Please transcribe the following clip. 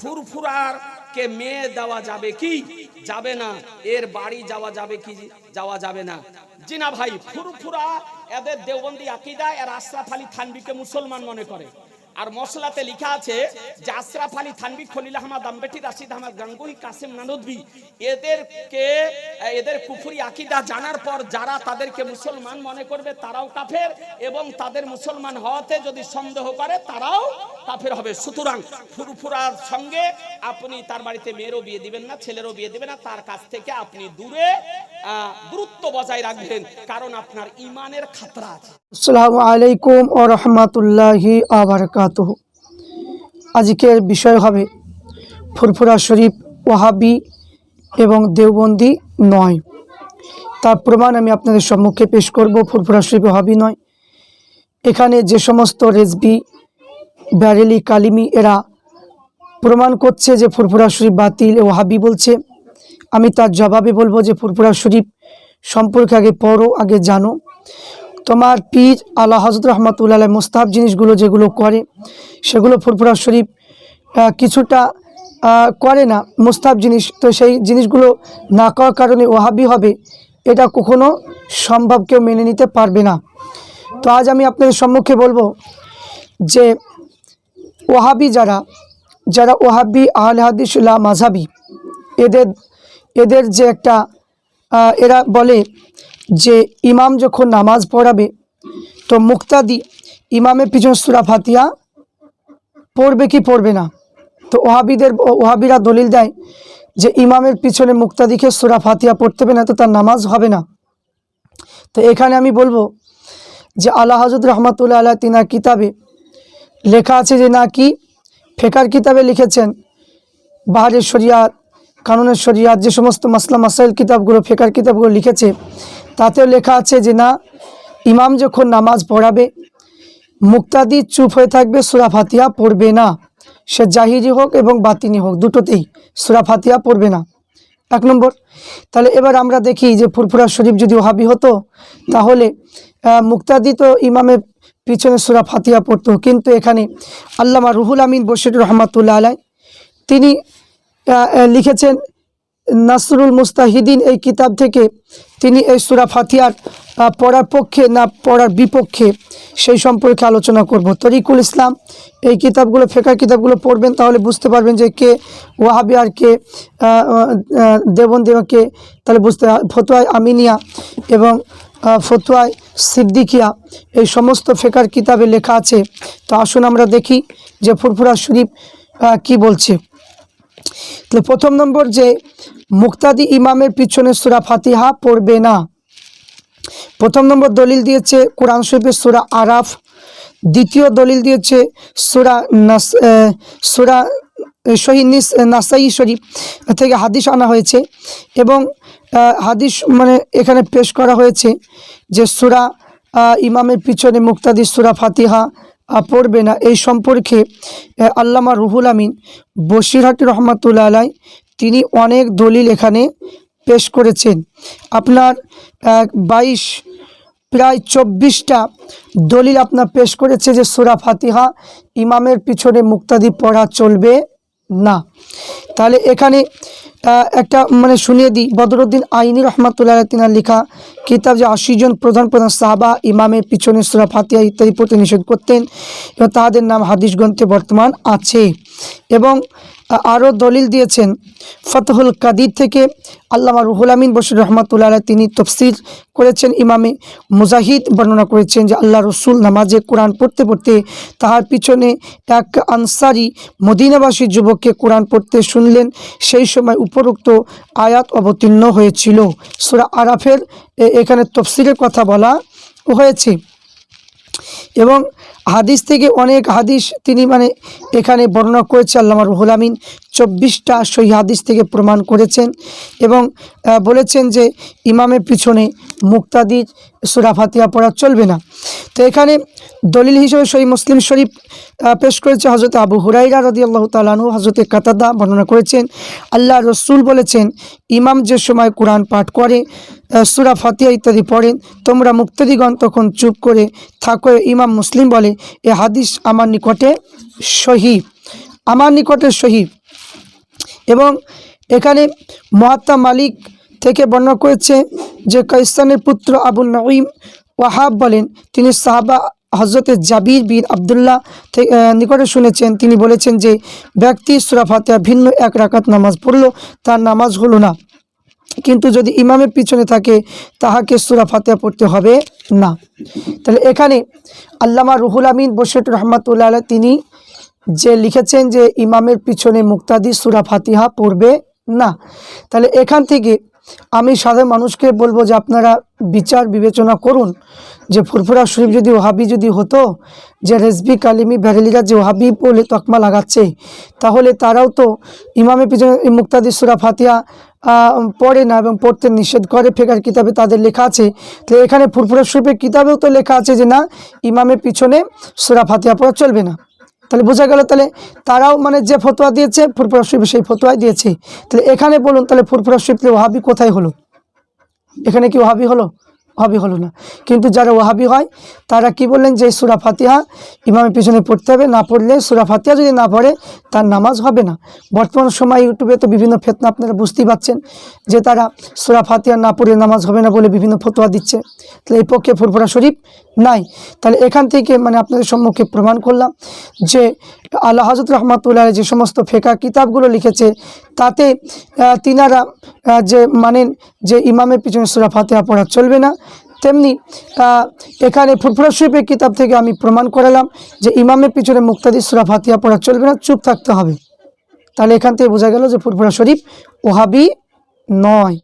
ফুরফুরার কে মেয়ে দেওয়া যাবে কি? যাবে না। এর বাড়ি যাওয়া যাবে কি? যাওয়া যাবে না। জিনা ভাই, ফুরফুরা এদের দেওবন্দি আকিদা, এর আশরাফ আলী থানবিকে মুসলমান মনে করে। আর মশলাতে লেখা আছে, যে আশরাফ আলী থানবি খলিল আহমদ আম্বেটি, রাশিদ আহমদ গাঙ্গুহি, কাসিম নানুদ্বি, এদেরকে, এদের কুফুরি আকিদা জানার পর যারা তাদেরকে মুসলমান মনে করবে তারাও কাফের, এবং তাদের মুসলমান হওয়াতে যদি সন্দেহ করে তারাও কাফের হবে। সুতরাং ফুরফুরার সঙ্গে আপনি তার বাড়িতে মেয়েরও বিয়ে দিবেন না, ছেলেরও বিয়ে দিবেন না, তার কাছ থেকে আপনি দূরে দূরত্ব বজায় রাখবেন, কারণ আপনার ইমানের খাতরা আছে। আসসালামু আলাইকুম ও রহমতুল্লাহি আবরকাতহ আজকের বিষয় হবে ফুরফুরা শরীফ ওহাবি এবং দেওবন্দি নয়। তার প্রমাণ আমি আপনাদের সম্মুখে পেশ করব, ফুরফুরা শরীফ ওহাবি নয়। এখানে যে সমস্ত রেজবি, ব্যারেলি, কালিমি, এরা প্রমাণ করছে যে ফুরফুরা শরীফ বাতিল ও ওহাবি বলছে। আমি তার জবাবে বলব যে ফুরফুরা শরীফ সম্পর্কে আগে পড়ো, আগে জানো। তোমার পীর আল্লাহ হজরত রহমতুল্লাহ মোস্তাব জিনিসগুলো যেগুলো করে, সেগুলো ফুরফুরা শরীফ কিছুটা করে না মোস্তাব জিনিস। তো সেই জিনিসগুলো না করার কারণে ওহাবি হবে, এটা কখনো সম্ভব কেউ মেনে নিতে পারবে না। তো আজ আমি আপনাদের সম্মুখে বলব যে ওহাবি যারা যারা ওহাবি আহলে হাদিসুল্লাহ মাঝাবি এদের এদের যে একটা এরা বলে যে ইমাম যখন নামাজ পড়াবে, তো মুক্তাদি ইমামের পিছন সুরা ফাতিয়া পড়বে কি পড়বে না? তো ওহাবিদের, ওহাবিরা দলিল দেয় যে ইমামের পিছনে মুক্তাদিকে সুরা ফাতিয়া পড়তে হবে না, তো তার নামাজ হবে না। তো এখানে আমি বলব যে আল্লাহ হজরত রহমতুল্লাহ আল্লাহ তিনার কিতাবে লেখা আছে যে না কি ফেকার কিতাবে লিখেছেন, বাহারের শরিয়াত, কানুনের শরিয়াত, যে সমস্ত মাসলা, মাসাইল কিতাবগুলো, ফেকার কিতাবগুলো লিখেছে তাতেও লেখা আছে যে না, ইমাম যখন নামাজ পড়াবে, মুক্তাদি চুপ হয়ে থাকবে, সুরা ফাতিয়া পড়বে না। সে জাহিরি হোক এবং বাতিনি হোক, দুটোতেই সুরা ফাতিয়া পড়বে না। এক নম্বর, তাহলে এবার আমরা দেখি যে ফুরফুরা শরীফ যদি ওহাবি হতো, তাহলে মুক্তাদি তো ইমামের পিছনে সুরা ফাতিয়া পড়তো। কিন্তু এখানে আল্লামা রুহুল আমিন বশির রহমাতুল্লাহ আলাই তিনি লিখেছেন নাসরুল মুস্তাহিদিন এই কিতাব থেকে তিনি এই সুরা ফাতিয়ার পড়ার পক্ষে না পড়ার বিপক্ষে সেই সম্পর্কে আলোচনা করব। তরিকুল ইসলাম এই কিতাবগুলো ফেকার কিতাবগুলো পড়বেন তাহলে বুঝতে পারবেন যে কে ওয়াহাবি আর কে আহ, কে তাহলে বুঝতে ফতোয়ায় আমিনিয়া এবং ফতোয়ায় সিদ্দিকিয়া এই সমস্ত ফেকার কিতাবে লেখা আছে। তো আসুন আমরা দেখি যে ফুরফুরা শরীফ কি বলছে। তাহলে প্রথম নম্বর যে মুক্তাদি ইমামের পিছনে সুরা ফাতিহা পড়বে না। প্রথম নম্বর দলিল দিয়েছে কোরআন শরীফের সুরা আরাফ। দ্বিতীয় দলিল দিয়েছে সুরা নাস সুরা শহীদ নাসাই শরীফ থেকে হাদিস আনা হয়েছে এবং হাদিস মানে এখানে পেশ করা হয়েছে যে সুরা ইমামের পিছনে মুক্তাদি সুরা ফাতিহা পড়বে না। এই সম্পর্কে আল্লামা রুহুল আমিন বসিরহাটি রহমাতুল্লা আলাই তিনি অনেক দলিল এখানে পেশ করেছেন। আপনার বাইশ, প্রায় চব্বিশটা দলিল আপনার পেশ করেছে যে সুরা ফাতিহা ইমামের পিছনে মুক্তাদি পড়া চলবে না। তাহলে এখানে একটা মানে শুনিয়ে দিই। বদরুদ্দিন আইনি রহমাতুল্লাহ তিনার লেখা কিতাব যে আশি জন প্রধান প্রধান সাহাবা ইমামের পিছনে সুরা ফাতিহা ইত্যাদি পড়তে নিষেধ করতেন, এবং তাদের নাম হাদিস গ্রন্থে বর্তমান আছে। এবং আরও দলিল দিয়েছেন। ফতহুল কাদির থেকে আল্লামা রুহুল আমিন বসির রহমতুল্লাহ তিনি তফসির করেছেন, ইমামে মুজাহিদ বর্ণনা করেছেন যে আল্লাহ রসুল নামাজে কোরআন পড়তে পড়তে তাহার পিছনে এক আনসারি মদিনাবাসী যুবককে কোরআন পড়তে শুনলেন। সেই সময় উপরোক্ত আয়াত অবতীর্ণ হয়েছিল। সুরা আরাফের এখানে তফসিরের কথা বলা হয়েছে। এবং হাদিস থেকে অনেক হাদিস তিনি মানে এখানে বর্ণনা করেছে আল্লামা রুহুল আমিন। চব্বিশটা সহি হাদিস থেকে প্রমাণ করেছেন এবং বলেছেন যে ইমামের পিছনে মুক্তাদির সুরা ফাতিহা পড়া চলবে না। তো এখানে দলিল হিসেবে সহি মুসলিম শরীফ পেশ করেছে হজরত আবু হুরাইরা রদি আল্লাহ তালানু হজরত কাতাদা বর্ণনা করেছেন। আল্লাহ রসুল বলেছেন, ইমাম যে সময় কোরআন পাঠ করে সুরা ফাতিহা ইত্যাদি পড়েন, তোমরা মুক্তাদিগণ তখন চুপ করে থাকো, ইমাম মুসলিম বলে এ হাদিস আমার নিকটে সহি, আমার নিকটে সহি। এবং এখানে মহাত্মা মালিক থেকে বর্ণনা করেছে যে কাইস্তানের পুত্র আবুল নঈম ওয়াহাব বলেন, তিনি সাহাবা হজরতে জাবির বিন আবদুল্লাহ থেকে নিকটে শুনেছেন। তিনি বলেছেন যে ব্যক্তি সুরা ফাতিহা ভিন্ন এক রাকাত নামাজ পড়ল, তার নামাজ হলো না। কিন্তু যদি ইমামের পিছনে থাকে তাহাকে সুরা ফাতিহা পড়তে হবে না। তাহলে এখানে আল্লামা রুহুল আমিন বসেট রহমাতুল্লাহ তিনি যে লিখেছেন যে ইমামের পিছনে মুক্তাদি সুরা ফাতিহা পড়বে না। তাহলে এখান থেকে আমি সাধারণ মানুষকে বলব যে আপনারা বিচার বিবেচনা করুন। যে ফুরফুরা শরীফ যদি ওহাবি যদি হতো যে রেজবি কালিমি ভ্যারেলিরা যে ওহাবি বলে তকমা লাগাচ্ছে তাহলে তারাও তো ইমামের পিছনে মুক্তাদি সুরা আহ, পড়ে না এবং পড়তে নিষেধ করে, ফেকার কিতাবে তাদের লেখা আছে। তো এখানে ফুরফুরা শরীফের কিতাবেও তো লেখা আছে যে না, ইমামের পিছনে সুরা ফাতিয়া পড়া চলবে না। তাহলে বোঝা গেল তাহলে তারাও মানে যে ফতোয়া দিয়েছে, ফুরফুরা শরীফ সেই ফতোয়াই দিয়েছে। তাহলে এখানে বলুন তাহলে ফুরফুরা শরীফ ওহাবি কোথায় হলো? এখানে কি ওহাবি হলো? ওহাবি হলো না। কিন্তু যারা ওহাবি হয়, তারা কি বললেন যে সুরা ফাতিহা ইমামের পিছনে পড়তে হবে, না পড়লে সুরা ফাতিহা যদি না পড়ে, তার নামাজ হবে না। বর্তমান সময় ইউটিউবে তো বিভিন্ন ফেতনা আপনারা বুঝতেই পাচ্ছেন যে তারা সুরা ফাতিহা না পড়লে নামাজ হবে না বলে বিভিন্ন ফতোয়া দিচ্ছে। তাহলে এই পক্ষে ফুরফুরা শরীফ নাই। তাহলে এখান থেকে মানে আপনাদের সম্মুখে প্রমাণ করলাম যে আল্লাহ হজরত রহমাতুল্লাহ যে সমস্ত ফেকা কিতাবগুলো লিখেছে, তাতে তিনারা যে মানেন যে ইমামের পিছনে সুরা ফাতিহা পড়া চলবে না, তেমনি এখানে ফুরফুরা শরীফের কিতাব থেকে আমি প্রমাণ করালাম যে ইমামের পিছনে মুক্তাদি সুরা ফাতিহা পড়া চলবে না, চুপ থাকতে হবে। তাহলে এখান থেকে বোঝা গেল যে ফুরফুরা শরীফ ওহাবি নয়।